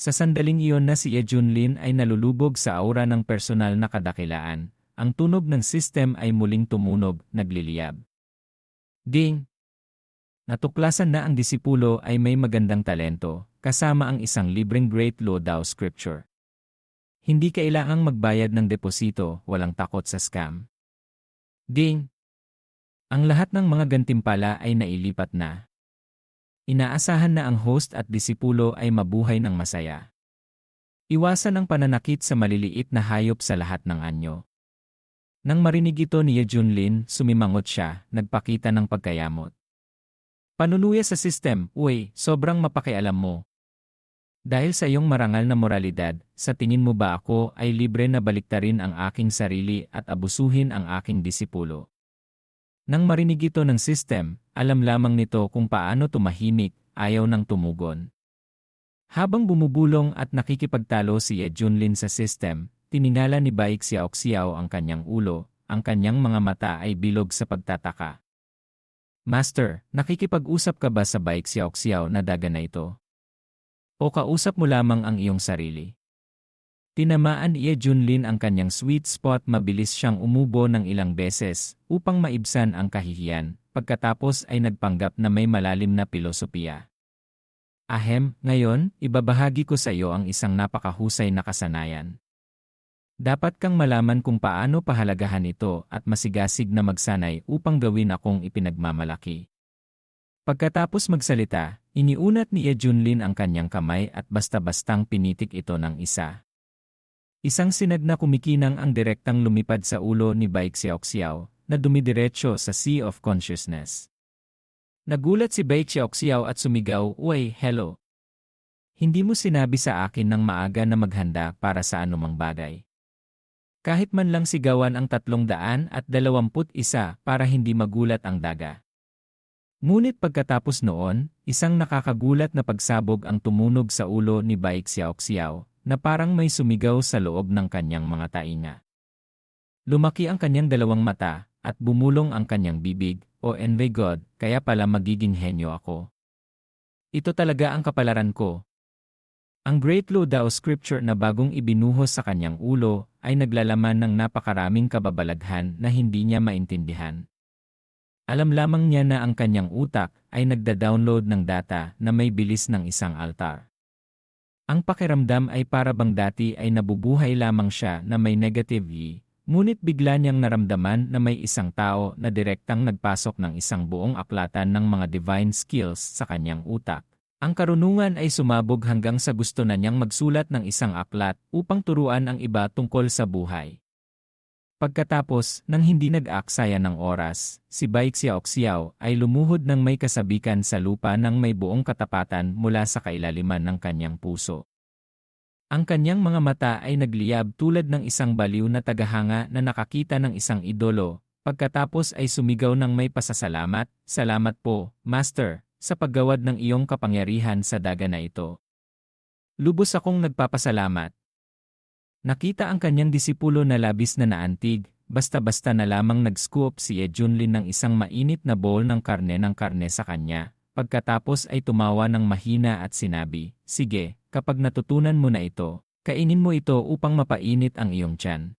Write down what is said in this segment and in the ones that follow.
Sa sandaling iyon na si Ye Junlin ay nalulubog sa aura ng personal na kadakilaan, ang tunog ng system ay muling tumunog, nagliliyab. Ding! Natuklasan na ang disipulo ay may magandang talento, kasama ang isang libreng Great Law Dao Scripture. Hindi kailangang magbayad ng deposito, walang takot sa scam. Ding! Ang lahat ng mga gantimpala ay nailipat na. Inaasahan na ang host at disipulo ay mabuhay ng masaya. Iwasan ang pananakit sa maliliit na hayop sa lahat ng anyo. Nang marinig ito ni Junlin, sumimangot siya, nagpakita ng pagkayamot. Panunuya sa system, uy, sobrang mapakialam mo. Dahil sa iyong marangal na moralidad, sa tingin mo ba ako ay libre na baliktarin ang aking sarili at abusuhin ang aking disipulo? Nang marinig ito ng system, alam lamang nito kung paano tumahimik, ayaw ng tumugon. Habang bumubulong at nakikipagtalo si Ye Junlin sa system, tiningala ni Baik Xiao Xiao ang kanyang ulo, ang kanyang mga mata ay bilog sa pagtataka. Master, nakikipag-usap ka ba sa Baik Xiao Xiao na daga na ito? O kausap mo lamang ang iyong sarili? Tinamaan Ye Junlin ang kanyang sweet spot mabilis siyang umubo ng ilang beses upang maibsan ang kahihiyan, pagkatapos ay nagpanggap na may malalim na pilosopiya. Ahem, ngayon, ibabahagi ko sa iyo ang isang napakahusay na kasanayan. Dapat kang malaman kung paano pahalagahan ito at masigasig na magsanay upang gawin akong ipinagmamalaki. Pagkatapos magsalita, iniunat ni Ye Junlin ang kanyang kamay at basta-bastang pinitik ito ng isa. Isang sinag na kumikinang ang direktang lumipad sa ulo ni Baik Xiaoxiao na dumidiretso sa Sea of Consciousness. Nagulat si Baik Xiaoxiao at sumigaw, Uy, hello. Hindi mo sinabi sa akin ng maaga na maghanda para sa anumang bagay. Kahit man lang sigawan ang tatlong daan at dalawamput isa para hindi magulat ang daga. Ngunit pagkatapos noon, isang nakakagulat na pagsabog ang tumunog sa ulo ni Baik Xiaoxiao na parang may sumigaw sa loob ng kanyang mga tainga. Lumaki ang kanyang dalawang mata, at bumulong ang kanyang bibig, o envy God, kaya pala magiging henyo ako. Ito talaga ang kapalaran ko. Ang Great Law Dao Scripture na bagong ibinuhos sa kanyang ulo ay naglalaman ng napakaraming kababalaghan na hindi niya maintindihan. Alam lamang niya na ang kanyang utak ay nagda-download ng data na may bilis ng isang altar. Ang pakiramdam ay para bang dati ay nabubuhay lamang siya na may negative yi, ngunit bigla niyang naramdaman na may isang tao na direktang nagpasok ng isang buong aklatan ng mga divine skills sa kanyang utak. Ang karunungan ay sumabog hanggang sa gusto na niyang magsulat ng isang aklat upang turuan ang iba tungkol sa buhay. Pagkatapos, nang hindi nag-aksaya ng oras, si Baik Xiao Xiao ay lumuhod ng may kasabikan sa lupa ng may buong katapatan mula sa kailaliman ng kanyang puso. Ang kanyang mga mata ay nagliyab tulad ng isang baliw na tagahanga na nakakita ng isang idolo, pagkatapos ay sumigaw ng may pasasalamat, Salamat po, Master, sa paggawad ng iyong kapangyarihan sa daga na ito. Lubos akong nagpapasalamat. Nakita ang kanyang disipulo na labis na naantig, basta-basta na lamang nag-scoop si Ejunlin ng isang mainit na bowl ng karne ng karne sa kanya, pagkatapos ay tumawa ng mahina at sinabi, Sige, Kapag natutunan mo na ito, kainin mo ito upang mapainit ang iyong tiyan.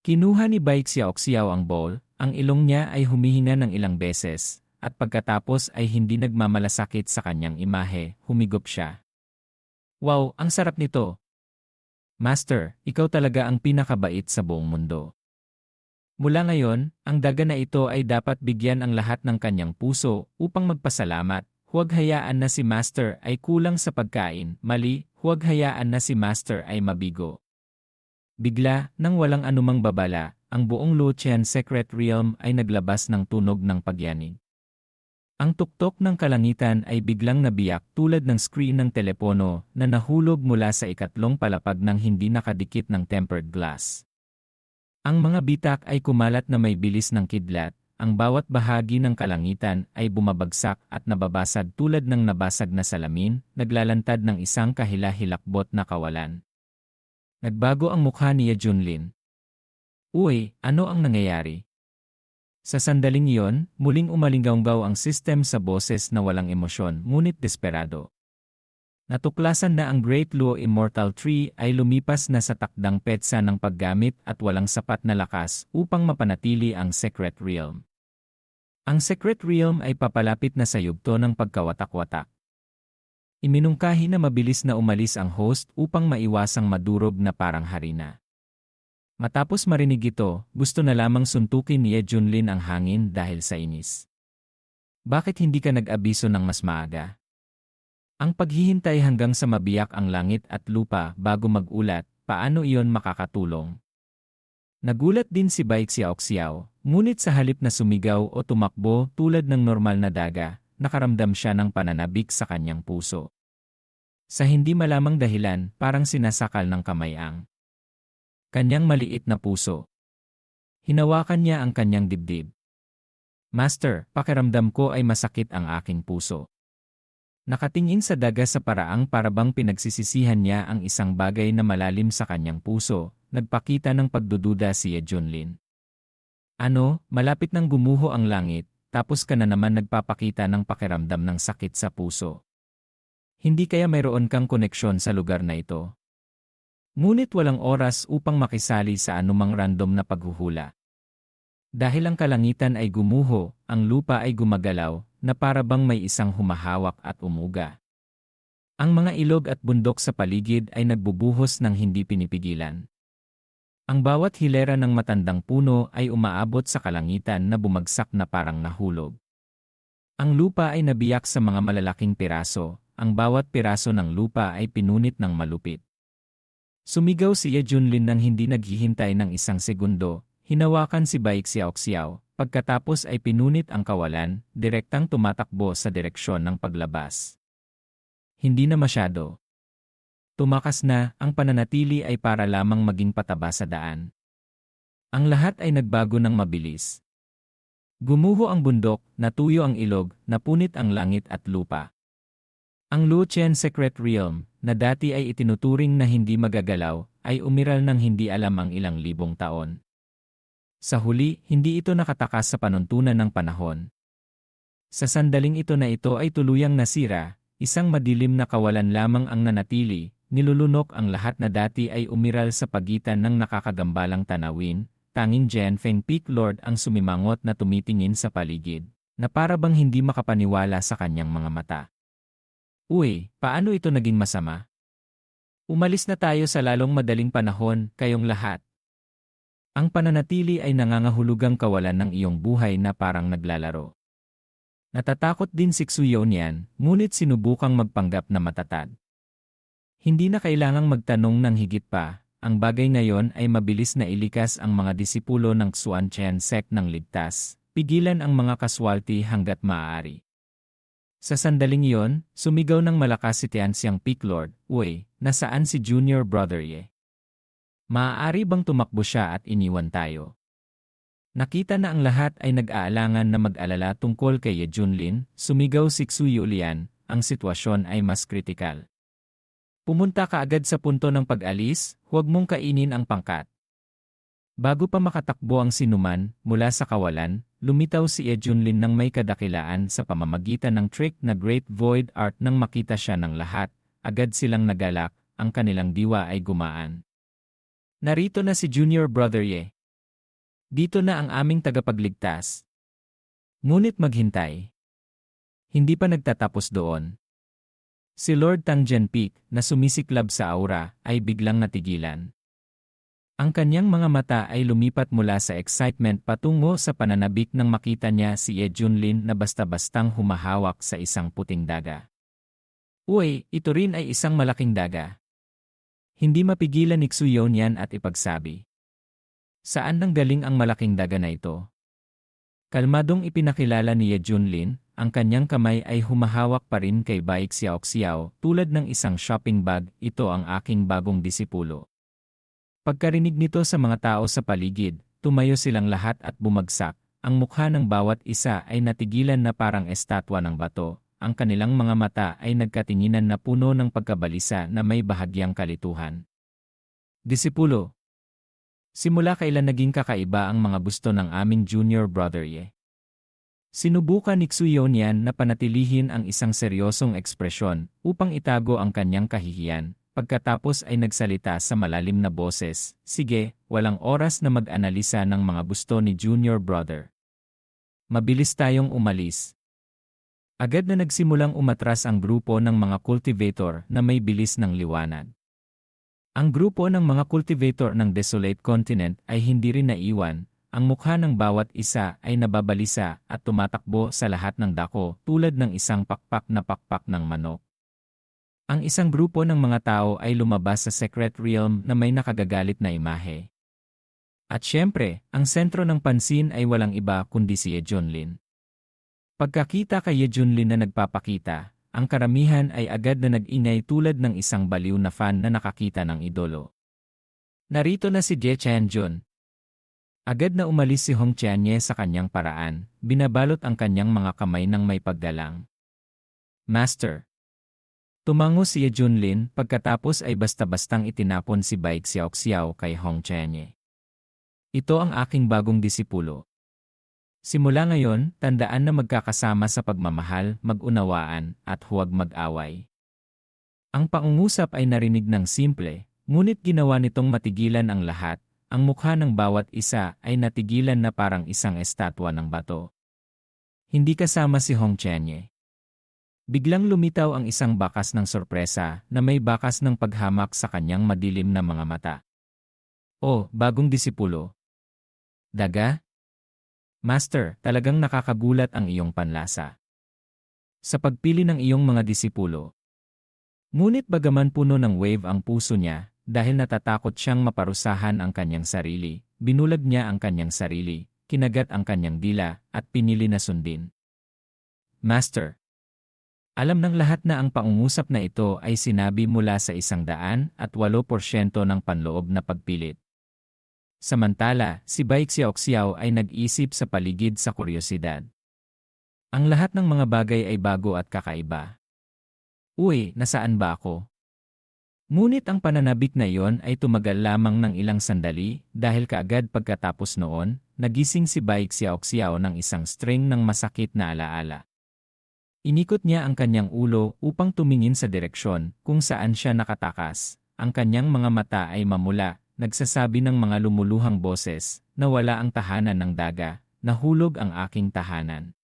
Kinuha ni Baik Xiaoxiao ang bowl, ang ilong niya ay humihinga ng ilang beses, at pagkatapos ay hindi nagmamalasakit sa kanyang imahe, humigop siya. Wow, ang sarap nito! Master, ikaw talaga ang pinakabait sa buong mundo. Mula ngayon, ang daga na ito ay dapat bigyan ang lahat ng kanyang puso upang magpasalamat, Huwag hayaan na si Master ay kulang sa pagkain, mali, huwag hayaan na si Master ay mabigo. Bigla, nang walang anumang babala, ang buong Lucian Secret Realm ay naglabas ng tunog ng pagyanig. Ang tuktok ng kalangitan ay biglang nabiyak tulad ng screen ng telepono na nahulog mula sa ikatlong palapag ng hindi nakadikit ng tempered glass. Ang mga bitak ay kumalat na may bilis ng kidlat, ang bawat bahagi ng kalangitan ay bumabagsak at nababasag tulad ng nabasag na salamin, naglalantad ng isang kahila-hilakbot na kawalan. Nagbago ang mukha ni Junlin. Uy, ano ang nangyayari? Sa sandaling iyon, muling umalinggaw ang sistem sa boses na walang emosyon ngunit desperado. Natuklasan na ang Great Luo Immortal Tree ay lumipas na sa takdang petsa ng paggamit at walang sapat na lakas upang mapanatili ang Secret Realm. Ang Secret Realm ay papalapit na sa yugto ng pagkawatak-watak. Iminungkahi na mabilis na umalis ang host upang maiwasang madurog na parang harina. Matapos marinig ito, gusto na lamang suntukin ni Junlin ang hangin dahil sa inis. Bakit hindi ka nag-abiso ng mas maaga? Ang paghihintay hanggang sa mabiyak ang langit at lupa bago magulat, paano iyon makakatulong? Nagulat din si Baik Xiao Xiao, ngunit sa halip na sumigaw o tumakbo tulad ng normal na daga, nakaramdam siya ng pananabik sa kanyang puso. Sa hindi malamang dahilan, parang sinasakal ng kamay ang kanyang maliit na puso. Hinawakan niya ang kanyang dibdib. Master, pakiramdam ko ay masakit ang aking puso. Nakatingin sa daga sa paraang parabang pinagsisisihan niya ang isang bagay na malalim sa kanyang puso, nagpakita ng pagdududa si Junlin. Ano, malapit nang gumuho ang langit, tapos ka na naman nagpapakita ng pakiramdam ng sakit sa puso. Hindi kaya mayroon kang koneksyon sa lugar na ito. Ngunit walang oras upang makisali sa anumang random na paghuhula. Dahil ang kalangitan ay gumuho, ang lupa ay gumagalaw, na para bang may isang humahawak at umuga. Ang mga ilog at bundok sa paligid ay nagbubuhos ng hindi pinipigilan. Ang bawat hilera ng matandang puno ay umaabot sa kalangitan na bumagsak na parang nahulog. Ang lupa ay nabiyak sa mga malalaking piraso, ang bawat piraso ng lupa ay pinunit ng malupit. Sumigaw si Ye Junlin nang hindi naghihintay ng isang segundo, hinawakan si Baik Xiao Xiao, Pagkatapos ay pinunit ang kawalan, direktang tumatakbo sa direksyon ng paglabas. Hindi na masyado. Tumakas na, ang pananatili ay para lamang maging pataba sa daan. Ang lahat ay nagbago ng mabilis. Gumuho ang bundok, natuyo ang ilog, napunit ang langit at lupa. Ang Luchen Secret Realm, na dati ay itinuturing na hindi magagalaw, ay umiral ng hindi alam ang ilang libong taon. Sa huli, hindi ito nakatakas sa panuntunan ng panahon. Sa sandaling ito na ito ay tuluyang nasira, isang madilim na kawalan lamang ang nanatili, nilulunok ang lahat na dati ay umiral sa pagitan ng nakakagambalang tanawin, tanging Jen Feng Peak Lord ang sumimangot na tumitingin sa paligid, na para bang hindi makapaniwala sa kanyang mga mata. Uy, paano ito naging masama? Umalis na tayo sa lalong madaling panahon, kayong lahat. Ang pananatili ay nangangahulugang kawalan ng iyong buhay na parang naglalaro. Natatakot din si Xuyo niyan, ngunit sinubukang magpanggap na matatag. Hindi na kailangang magtanong ng higit pa, ang bagay ngayon ay mabilis na ilikas ang mga disipulo ng Xuan Chen Sek ng ligtas, pigilan ang mga kaswalti hanggat maaari. Sa sandaling iyon, sumigaw ng malakas si Tianxiang Peak Lord, Uy, nasaan si Junior Brother Ye? Maaari bang tumakbo siya at iniwan tayo? Nakita na ang lahat ay nag-aalangan na mag-alala tungkol kay Ye Junlin, sumigaw si Xu Yulian, ang sitwasyon ay mas kritikal. Pumunta ka agad sa punto ng pag-alis, huwag mong kainin ang pangkat. Bago pa makatakbo ang sinuman, mula sa kawalan, lumitaw si Ye Junlin ng may kadakilaan sa pamamagitan ng trick na Great Void Art nang makita siya ng lahat, agad silang nagalak, ang kanilang diwa ay gumaan. Narito na si Junior Brother Ye. Dito na ang aming tagapagligtas. Ngunit maghintay. Hindi pa nagtatapos doon. Si Lord Tang Peak na sumisiklab sa aura ay biglang natigilan. Ang kanyang mga mata ay lumipat mula sa excitement patungo sa pananabik nang makita niya si Ye Junlin na basta-bastang humahawak sa isang puting daga. Uy, ito rin ay isang malaking daga. Hindi mapigilan ni Xuyon yan at ipagsabi. Saan nang galing ang malaking daga na ito? Kalmadong ipinakilala ni Ye Junlin, ang kanyang kamay ay humahawak pa rin kay Baik Xiao Xiao tulad ng isang shopping bag, ito ang aking bagong disipulo. Pagkarinig nito sa mga tao sa paligid, tumayo silang lahat at bumagsak, ang mukha ng bawat isa ay natigilan na parang estatwa ng bato, ang kanilang mga mata ay nagkatinginan na puno ng pagkabalisa na may bahagyang kalituhan. Disipulo Simula kailan naging kakaiba ang mga gusto ng aming junior brother ye? Sinubukan ni Xuyonian na panatilihin ang isang seryosong ekspresyon upang itago ang kanyang kahihiyan. Pagkatapos ay nagsalita sa malalim na boses, Sige, walang oras na mag-analisa ng mga gusto ni Junior Brother. Mabilis tayong umalis. Agad na nagsimulang umatras ang grupo ng mga cultivator na may bilis ng liwanag. Ang grupo ng mga cultivator ng Desolate Continent ay hindi rin naiwan, ang mukha ng bawat isa ay nababalisa at tumatakbo sa lahat ng dako tulad ng isang pakpak na pakpak ng manok. Ang isang grupo ng mga tao ay lumabas sa Secret Realm na may nakagagalit na imahe. At syempre, ang sentro ng pansin ay walang iba kundi si Yejunlin. Pagkakita kay Yejunlin na nagpapakita, ang karamihan ay agad na nag-inay tulad ng isang baliw na fan na nakakita ng idolo. Narito na si Jie Chanjun, Agad na umalis si Hong Chianye sa kanyang paraan, binabalot ang kanyang mga kamay ng may paggalang. Master. Tumango si Junlin pagkatapos ay basta-bastang itinapon si Baik Xiao Xiao kay Hong Chianye. Ito ang aking bagong disipulo. Simula ngayon, tandaan na magkakasama sa pagmamahal, mag-unawaan, at huwag mag-away. Ang pangungusap ay narinig ng simple, ngunit ginawa nitong matigilan ang lahat, ang mukha ng bawat isa ay natigilan na parang isang estatwa ng bato. Hindi kasama si Hong Chenye. Biglang lumitaw ang isang bakas ng sorpresa na may bakas ng paghamak sa kanyang madilim na mga mata. Oh, bagong disipulo. Daga? Master, talagang nakakagulat ang iyong panlasa. Sa pagpili ng iyong mga disipulo. Ngunit bagaman puno ng wave ang puso niya, dahil natatakot siyang maparusahan ang kanyang sarili, binulag niya ang kanyang sarili, kinagat ang kanyang dila, at pinili na sundin. Master. Alam ng lahat na ang pangungusap na ito ay sinabi mula sa isang daan at 8% ng panloob na pagpilit. Samantala, si Baik Xiaoxiao ay nag-isip sa paligid sa kuryosidad. Ang lahat ng mga bagay ay bago at kakaiba. Uy, nasaan ba ako? Ngunit ang pananabik na iyon ay tumagal lamang ng ilang sandali dahil kaagad pagkatapos noon, nagising si Baik Xiaoxiao ng isang string ng masakit na alaala. Inikot niya ang kanyang ulo upang tumingin sa direksyon kung saan siya nakatakas. Ang kanyang mga mata ay mamula, nagsasabi ng mga lumuluhang boses na wala ang tahanan ng daga, nahulog ang aking tahanan.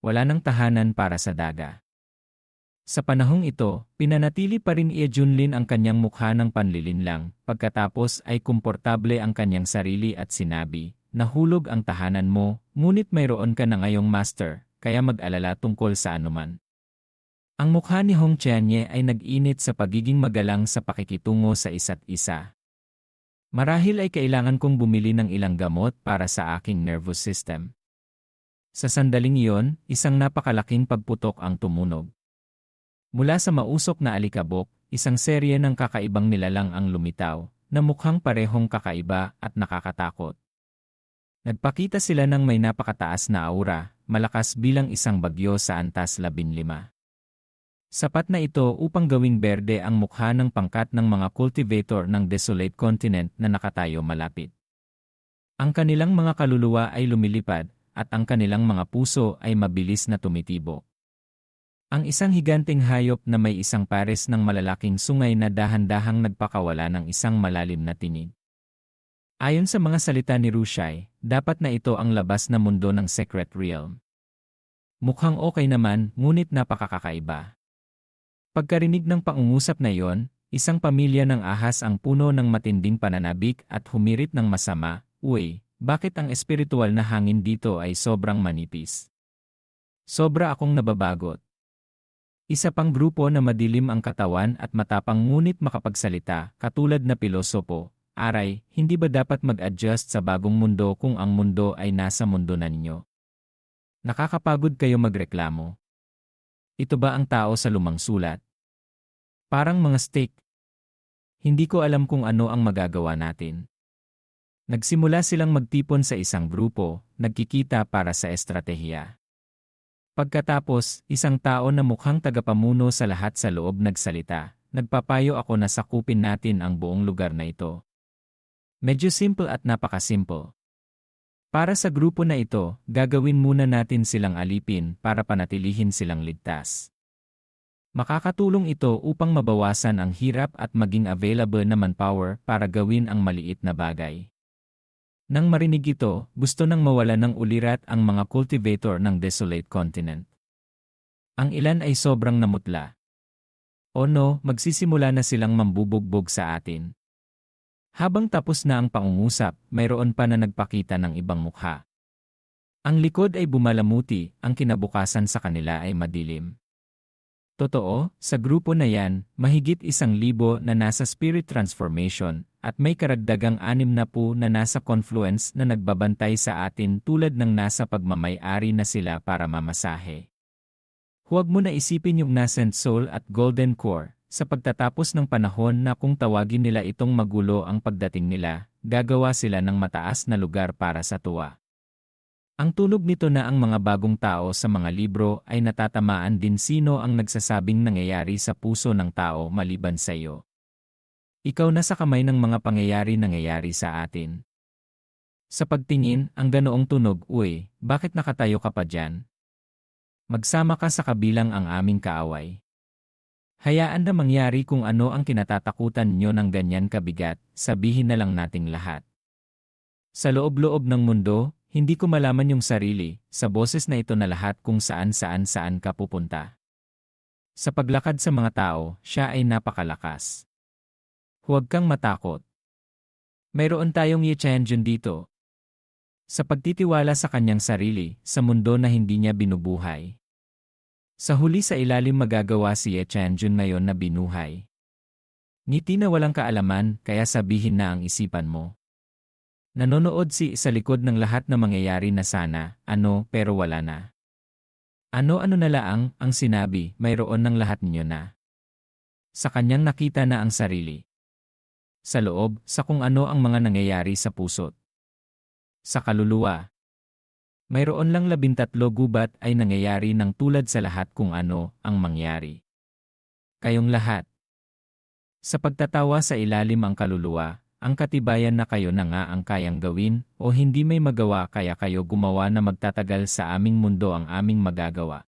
Wala nang tahanan para sa daga. Sa panahong ito, pinanatili pa rin ni Junlin ang kanyang mukha ng panlilinlang, pagkatapos ay komportable ang kanyang sarili at sinabi, Nahulog ang tahanan mo, ngunit mayroon ka na ngayong master, kaya mag-alala tungkol sa anuman. Ang mukha ni Hong Chianye ay nag-init sa pagiging magalang sa pakikitungo sa isa't isa. Marahil ay kailangan kong bumili ng ilang gamot para sa aking nervous system. Sa sandaling iyon, isang napakalaking pagputok ang tumunog. Mula sa mausok na alikabok, isang serye ng kakaibang nilalang ang lumitaw, na mukhang parehong kakaiba at nakakatakot. Nagpakita sila ng may napakataas na aura, malakas bilang isang bagyo sa antas 15. Sapat na ito upang gawing berde ang mukha ng pangkat ng mga cultivator ng desolate continent na nakatayo malapit. Ang kanilang mga kaluluwa ay lumilipad, at ang kanilang mga puso ay mabilis na tumitibok. Ang isang higanteng hayop na may isang pares ng malalaking sungay na dahan-dahang nagpakawala ng isang malalim na tinig. Ayon sa mga salita ni Rushai, dapat na ito ang labas na mundo ng Secret Realm. Mukhang okay naman, ngunit napakakakaiba. Pagkarinig ng pangungusap na iyon, isang pamilya ng ahas ang puno ng matinding pananabik at humirit ng masama, Uy, bakit ang espiritual na hangin dito ay sobrang manipis? Sobra akong nababagot. Isa pang grupo na madilim ang katawan at matapang ngunit makapagsalita, katulad na pilosopo, aray, hindi ba dapat mag-adjust sa bagong mundo kung ang mundo ay nasa mundo na ninyo? Nakakapagod kayo magreklamo. Ito ba ang tao sa lumang sulat? Parang mga steak. Hindi ko alam kung ano ang magagawa natin. Nagsimula silang magtipon sa isang grupo, nagkikita para sa estratehiya. Pagkatapos, isang tao na mukhang tagapamuno sa lahat sa loob nagsalita, nagpapayo ako na sakupin natin ang buong lugar na ito. Medyo simple at napakasimple. Para sa grupo na ito, gagawin muna natin silang alipin para panatilihin silang ligtas. Makakatulong ito upang mabawasan ang hirap at maging available na manpower para gawin ang maliit na bagay. Nang marinig ito, gusto nang mawala ng ulirat ang mga cultivator ng desolate continent. Ang ilan ay sobrang namutla. O no, magsisimula na silang mambubugbog sa atin. Habang tapos na ang pangungusap, mayroon pa na nagpakita ng ibang mukha. Ang likod ay bumalamuti, ang kinabukasan sa kanila ay madilim. Totoo, sa grupo na yan, mahigit isang libo na nasa spirit transformation at may karagdagang anim na po na nasa confluence na nagbabantay sa atin tulad ng nasa pagmamay-ari na sila para mamasahe. Huwag mo na isipin yung nascent soul at golden core, sa pagtatapos ng panahon na kung tawagin nila itong magulo ang pagdating nila, gagawa sila ng mataas na lugar para sa tuwa. Ang tunog nito na ang mga bagong tao sa mga libro ay natatamaan din sino ang nagsasabing nangyayari sa puso ng tao maliban sa iyo. Ikaw na sa kamay ng mga pangyayari nangyayari sa atin. Sa pagtingin, ang ganoong tunog, uy, bakit nakatayo ka pa dyan? Magsama ka sa kabilang ang aming kaaway. Hayaan na mangyari kung ano ang kinatatakutan nyo ng ganyan kabigat, sabihin na lang nating lahat. Sa loob-loob ng mundo, hindi ko malaman yung sarili, sa boses na ito na lahat kung saan-saan-saan ka pupunta. Sa paglakad sa mga tao, siya ay napakalakas. Huwag kang matakot. Mayroon tayong Yechanjun dito. Sa pagtitiwala sa kanyang sarili, sa mundo na hindi niya binubuhay. Sa huli sa ilalim magagawa si Yechanjun ngayon na binuhay. Ngiti na walang kaalaman, kaya sabihin na ang isipan mo. Nanonood si sa likod ng lahat na mangyayari na sana, ano, pero wala na. Ano-ano na laang, ang sinabi, mayroon ng lahat ninyo na. Sa kanyang nakita na ang sarili. Sa loob, sa kung ano ang mga nangyayari sa puso't. Sa kaluluwa. Mayroon lang labintatlo gubat ay nangyayari ng tulad sa lahat kung ano ang mangyari. Kayong lahat. Sa pagtatawa sa ilalim ang kaluluwa, ang katibayan na kayo na nga ang kayang gawin o hindi may magawa kaya kayo gumawa na magtatagal sa aming mundo ang aming magagawa.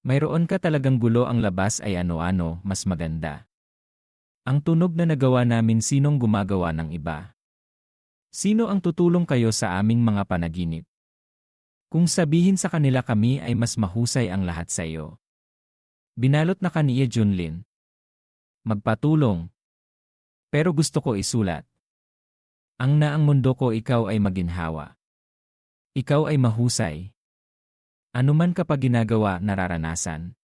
Mayroon ka talagang gulo ang labas ay ano-ano, mas maganda. Ang tunog na nagawa namin sinong gumagawa ng iba. Sino ang tutulong kayo sa aming mga panaginip? Kung sabihin sa kanila kami ay mas mahusay ang lahat sa iyo. Binalot na kaniya Junlin. Magpatulong, pero gusto ko isulat. Ang naang mundo ko ikaw ay maginhawa. Ikaw ay mahusay. Anuman kapag ginagawa nararanasan.